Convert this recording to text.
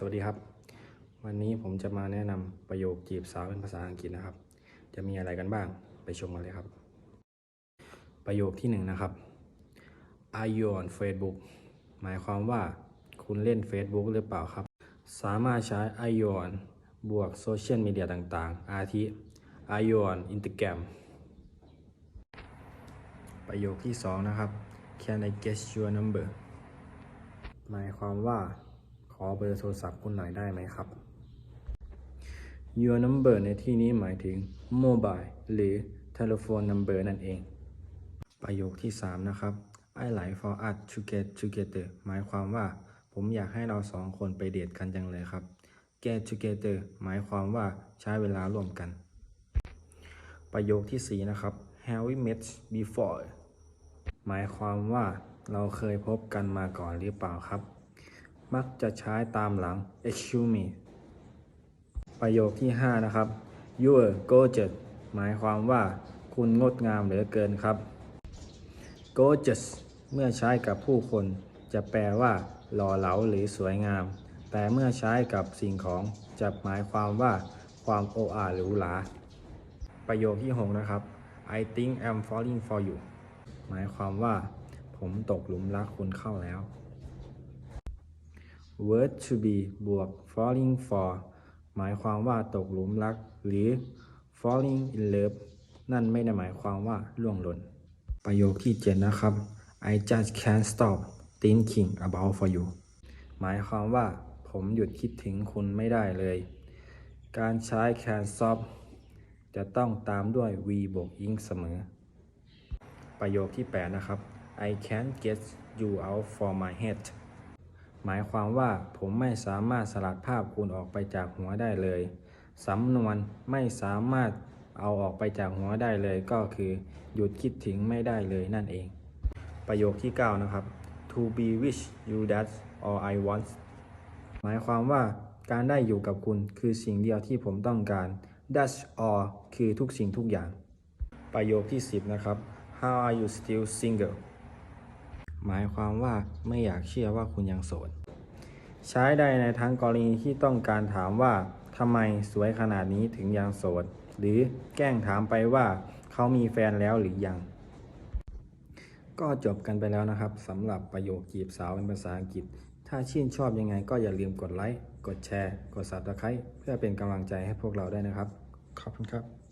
สวัสดีครับ วันนี้ผมจะมาแนะนำประโยคจีบสาวเป็นภาษาอังกฤษนะครับ จะมีอะไรกันบ้างไปชมกันเลยครับ ประโยคที่หนึ่งนะครับ Are you on Facebook หมายความว่าคุณเล่น Facebook หรือเปล่าครับ สามารถใช้ Are you on บวกโซเชียลมีเดียต่างๆ อาทิ Are you on Instagram ประโยคที่สองนะครับ Can I get your number หมายความว่า อเบอร์โทรศัพท์คุณหน่อยได้ไหมครับ Your number ในที่นี้หมายถึง mobile หรือ telephone number นั่นเอง ประโยคที่ 3 นะครับ I like for us to get together หมายความว่า ผมอยากให้เราสองคนไปเดทกันจังเลยครับ get together หมายความว่าใช้เวลาร่วมกัน ประโยคที่ 4 นะครับ Have we met before หมายความว่าเราเคยพบกันมาก่อนหรือเปล่าครับ มักจะใช้ตามหลัง excuse me ประโยคที่ 5 นะครับ you are gorgeous หมายความว่าคุณงดงามเหลือเกินครับ gorgeous เมื่อใช้กับผู้คน จะแปลว่า หล่อเหลาหรือสวยงาม แต่เมื่อใช้กับสิ่งของจะหมายความว่า ความโอ้อาหรูหราประโยคที่ 6 นะครับ I think I'm falling for you หมายความว่า ผมตกหลุมรักคุณเข้าแล้ว word to be บวก falling for หมายความว่าตกหลุมรัก หรือ falling in love นั่นไม่ได้หมายความว่าล่วงหล่น ประโยคที่ 7 นะครับ I just can't stop thinking about for you หมายความว่าผมหยุดคิดถึงคุณไม่ได้เลย การใช้ can't stop จะต้องตามด้วย v บวก ing เสมอ ประโยคที่ 8 นะครับ I can't get you out from my head หมายความว่าผมไม่สามารถสลัดภาพคุณออกไปจากหัวได้เลย สำนวนไม่สามารถเอาออกไปจากหัวได้เลยก็คือหยุดคิดถึงไม่ได้เลยนั่นเอง ประโยคที่ 9 นะครับ to be with you that all I want หมายความว่าการได้อยู่กับคุณคือสิ่งเดียวที่ผมต้องการ that's all คือทุกสิ่งทุกอย่าง ประโยคที่ 10 นะครับ how are you still single หมายความว่าไม่อยากเชื่อว่าคุณยังโสด ใช้ได้ในทั้งกรณีที่ต้องการถามว่าทำไมสวยขนาดนี้ถึงยังโสด หรือแกล้งถามไปว่าเขามีแฟนแล้วหรือยัง ก็จบกันไปแล้วนะครับสำหรับประโยคจีบสาวเป็นภาษาอังกฤษ ถ้าชื่นชอบยังไงก็อย่าลืมกดไลค์ กดแชร์ กด subscribe เพื่อเป็นกำลังใจให้พวกเราได้นะครับ ขอบคุณครับ